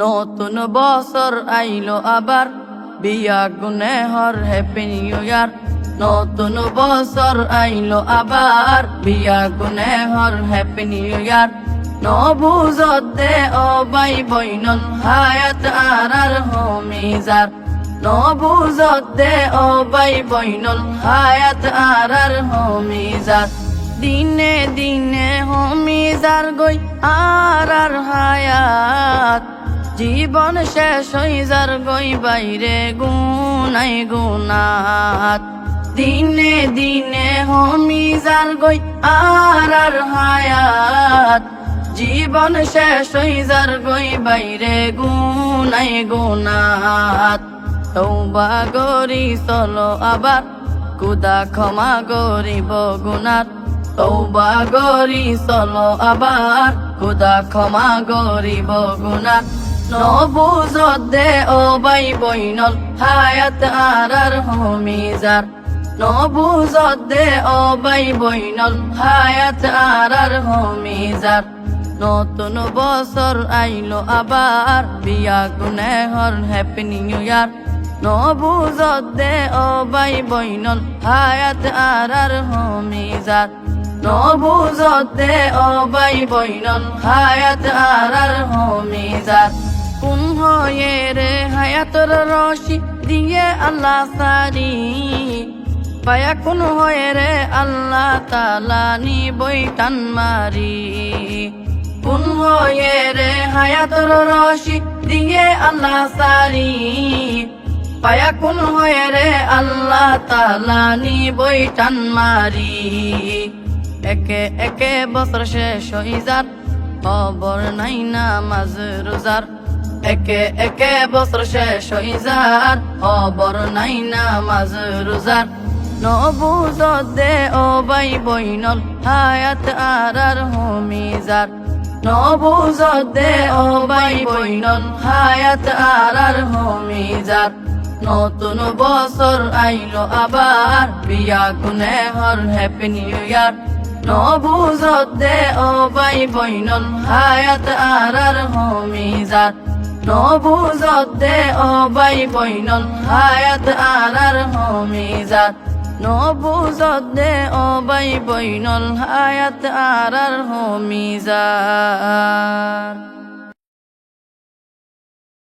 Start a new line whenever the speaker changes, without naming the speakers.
নতুন বছর আইলো আবার, বিয়া গুনে হর হ্যাপি নিউ ইয়ার নতুন বছর আইলো আবার, বিয়া গুনে হর হ্যাপি নিউ ইয়ার নবুজতে ও বাই বইনল হায়াত আর আর হোমিজার নবুজতে ও বাই বইনল হায়াত আর আর হোমিজার দিনে দিনে হোমিজার গই আর আর হায়াত। জীবন শেষ হই যার গই বাইরে গুনাই গুনাত দিনে দিনে হোমিজার গই আর আর হায়াত। জীবন শেষ হই যার গই বাইরে গুনাই গুনাত তৌবা গরি চলো আবার কুদা ক্ষমা গরিব গুনাত তৌবা গরি চলো আবার কুদা ক্ষমা গরিব গুনাত নবুজত দে ও বাই বইনল হায়াত আর আর হোমিজার নবুজত দে ও বাই বইনল হায়াত আর আর হোমিজার নতুন বছর আইলো আবার, বিয়া গুনে হর, হ্যাপি নিউ ইয়ার। নবুজত দে ও বাই বইনল হায়াত আর আর হোমিজার নবুজত দে ও বাই বইনল হায়াত আর আর হোমিজার কোন হয়ে রে হায়াতর রশি দিয়ে আল্লাহ সারি? পায়া কোন হয়ে রে আল্লাহ তালা নি বই টান মারি? কোন হয়ে রে হায়াতর রশি দিয়ে আল্লাহ সারি? পায়া কোন হয়ে রে আল্লাহ তালা নি বই টান মারি? একে একে বছর শেষ হই যার, খবর নাই নামাজ রোজার। একে একে বছর শেষ হই যার, খবর নাই নামাজ রোজার। নবুজ দে ও বাই বইনল হায়াত আর আর হোমিজার নবুজ দে ও বাই বইনল হায়াত আর আর হোমিজার নতুন বছর আইলো আবার, বিয়া গুনে হর হ্যাপি নিউ ইয়ার। নবুজত দে ও বাই বইনল হায়াত আর আর হোমিজার নবুজত দে অবাই বৈনল হায়াত আলার হমিজাত। নবুজত দে অবাই বৈনল হায়াত আর আর হোমিজার